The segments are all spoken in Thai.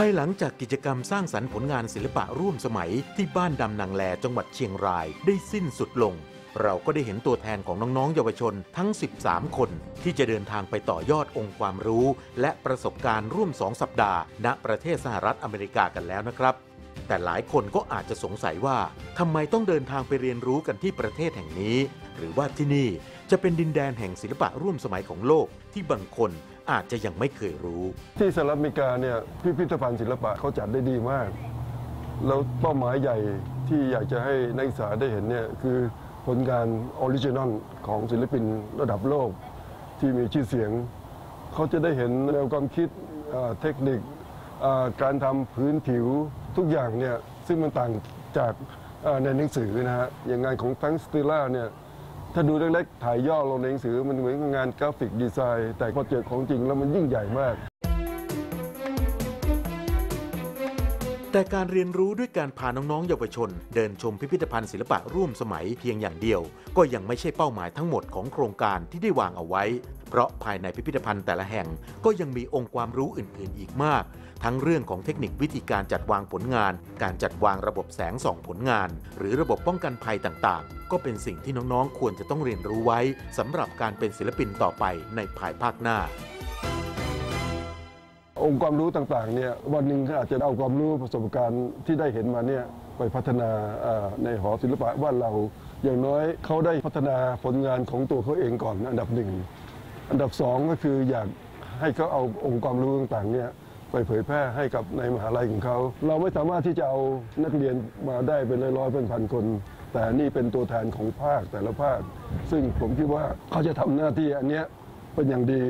ภายหลังจากกิจกรรมสร้างสรรค์ผลงานศิลปะร่วมสมัยที่บ้านดำนางแลจังหวัดเชียงรายได้สิ้นสุดลง เราก็ได้เห็นตัวแทนของน้องๆ เยาวชนทั้ง 13 คน ที่จะเดินทางไปต่อยอดองค์ความรู้ และประสบการณ์ร่วม 2 สัปดาห์ ณประเทศสหรัฐอเมริกากันแล้วนะครับ แต่หลายคนก็อาจจะสงสัยว่าทำไมต้องเดินทางไปเรียนรู้กันที่ประเทศแห่งนี้ หรือว่าที่นี่จะเป็นดินแดนแห่งศิลปะร่วมสมัยของโลกที่บางคน อาจจะยังไม่เคยรู้ ที่สหรัฐอเมริกาเนี่ยพิพิธภัณฑ์ศิลปะเขาจัดได้ดีมาก แล้วเป้าหมายใหญ่ที่อยากจะให้นักศึกษาได้เห็นเนี่ยคือผลงานออริจินอลของศิลปินระดับโลกที่มีชื่อเสียง เขาจะได้เห็นแนวความคิดเทคนิคการทำพื้นผิวทุกอย่างเนี่ยซึ่งมันต่างจากในหนังสือนะฮะอย่างงานของทั้งสติล่าเนี่ย ถ้าดูเล็กๆ ถ่ายย่อลงในหนังสือมันเหมือนงานกราฟิกดีไซน์ แต่พอเจอของจริงแล้วมันยิ่งใหญ่มาก แต่การเรียนรู้ด้วยการพาน้องๆเยาวชน เดินชมพิพิธภัณฑ์ศิลปะร่วมสมัยเพียงอย่างเดียว ก็ยังไม่ใช่เป้าหมายทั้งหมดของโครงการที่ได้วางเอาไว้ เพราะภายในพิพิธภัณฑ์แต่ละแห่งก็ยังมีองค์ความรู้อื่นๆอีกมาก ทั้งเรื่องของเทคนิควิธีการจัดวางผลงาน การจัดวางระบบแสงส่องผลงาน หรือระบบป้องกันภัยต่างๆ ก็เป็นสิ่งที่น้องๆ ควรจะต้องเรียนรู้ไว้สำหรับการเป็นศิลปินต่อไปในภายภาคหน้าองค์ความรู้ต่างๆเนี่ยวันหนึ่งอาจจะเอาความรู้ประสบการณ์ที่ได้เห็นมาเนี่ยไปพัฒนาในหอศิลปะบ้านเรา อย่างน้อยเขาได้พัฒนาผลงานของตัวเขาเองก่อนอันดับหนึ่ง อันดับสองก็คืออยากให้เขาเอาองค์ความรู้ต่างๆเนี่ยไปเผยแพร่ให้กับในมหาลัยของเขา เราไม่สามารถที่จะเอานักเรียนมาได้เป็นร้อยๆเป็นพันคน แต่นี่เป็นตัวแทนของภาคแต่ละภาค ซึ่งผมคิดว่าเขาจะทำหน้าที่อันเนี้ยเป็นอย่างดี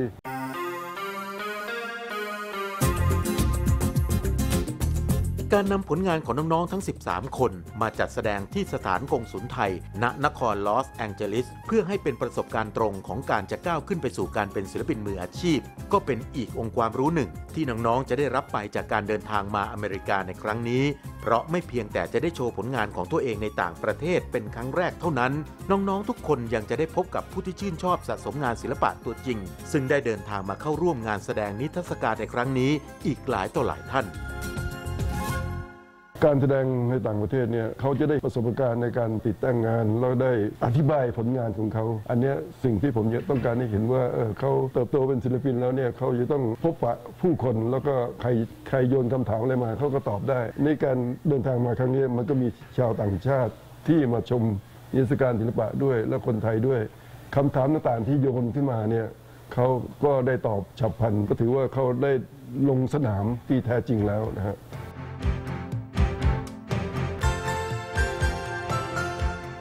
การนำผลงานของน้อง ๆ ทั้ง 13 คน มาจัดแสดงที่สถานกงสุลไทย ณนครลอสแองเจลิส เพื่อให้เป็นประสบการณ์ตรงของการจะก้าวขึ้นไปสู่การเป็นศิลปินมืออาชีพ ก็เป็นอีกองค์ความรู้หนึ่ง ที่น้อง ๆ จะได้รับไปจากการเดินทางมาอเมริกาในครั้งนี้ เพราะไม่เพียงแต่จะได้โชว์ผลงานของตัวเองในต่างประเทศเป็นครั้งแรกเท่านั้น น้องๆทุกคนยังจะได้พบกับผู้ที่ชื่นชอบสะสมงานศิลปะตัวจริง ซึ่งได้เดินทางมาเข้าร่วมงานแสดงนิทรรศการในครั้งนี้ อีกหลายต่อหลายท่าน การแสดงในต่างประเทศเนี่ยเขาจะได้ประสบการณ์ในการติดตั้งงานแล้วได้อธิบายผลงานของเขา อันนี้สิ่งที่ผมต้องการให้เห็นว่าเออเขาเติบโตเป็นศิลปินแล้วเนี่ยเขาจะต้องพบปะผู้คนแล้วก็ใครใครโยนคำถามอะไรมาเขาก็ตอบได้ ในการเดินทางมาครั้งนี้มันก็มีชาวต่างชาติที่มาชมนิทรรศการศิลปะด้วย และคนไทยด้วยคำถามต่างๆที่โยนขึ้นมาเนี่ยเขาก็ได้ตอบฉับพลันก็ถือว่าเขาได้ลงสนามที่แท้จริงแล้วนะฮะ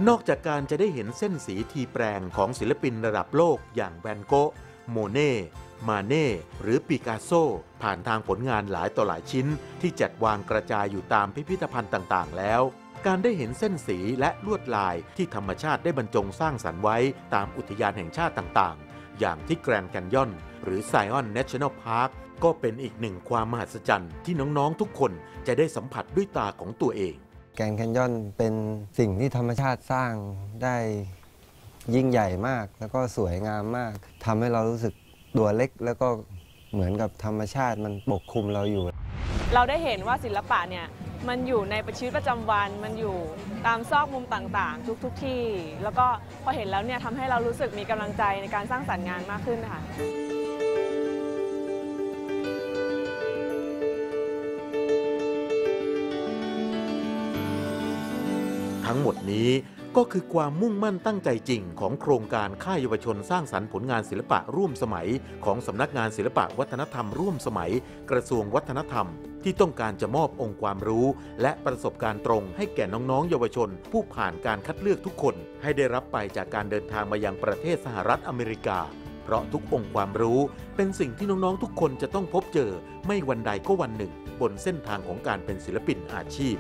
นอกจากการจะได้เห็นเส้นสีทีแปลงของศิลปินระดับโลกอย่างแวนโกะโมเน่ มาเน่ หรือปิกัสโซ ผ่านทางผลงานหลายต่อหลายชิ้น ที่จัดวางกระจายอยู่ตามพิพิธภัณฑ์ต่างๆ แล้ว การได้เห็นเส้นสีและลวดลายที่ธรรมชาติได้บรรจงสร้างสรรค์ไว้ตามอุทยานแห่งชาติต่างๆ อย่างที่แกรนด์แคนยอน หรือไซออนเนชั่นแนลพาร์คก็เป็นอีกหนึ่งความมหัศจรรย์ที่น้องๆทุกคนจะได้สัมผัสด้วยตาของตัวเอง แกรนแคนยอนเป็นสิ่งที่ธรรมชาติสร้างได้ยิ่งใหญ่มาก แล้วก็สวยงามมากทำให้เรารู้สึกตัวเล็ก แล้วก็เหมือนกับธรรมชาติมันปกคลุมเราอยู่ เราได้เห็นว่าศิลปะเนี่ยมันอยู่ในประชีวิตประจำวันมันอยู่ตามซอกมุมต่างๆ ทุกๆทที่ แล้วก็พอเห็นแล้วเนี่ยทำให้เรารู้สึกมีกำลังใจในการสร้างสรรค์งานมากขึ้นค่ะ ทั้งหมดนี้ก็คือความมุ่งมั่นตั้งใจจริงของโครงการค่ายเยาวชนสร้างสรรค์ผลงานศิลปะร่วมสมัย ของสำนักงานศิลปะวัฒนธรรมร่วมสมัย กระทรวงวัฒนธรรม ที่ต้องการจะมอบองค์ความรู้ และประสบการณ์ตรงให้แก่น้องๆ เยาวชน ผู้ผ่านการคัดเลือกทุกคน ให้ได้รับไปจากการเดินทางมายังประเทศสหรัฐอเมริกา เพราะทุกองค์ความรู้เป็นสิ่งที่น้องๆ ทุกคนจะต้องพบเจอ ไม่วันใดก็วันหนึ่ง บนเส้นทางของการเป็นศิลปินอาชีพ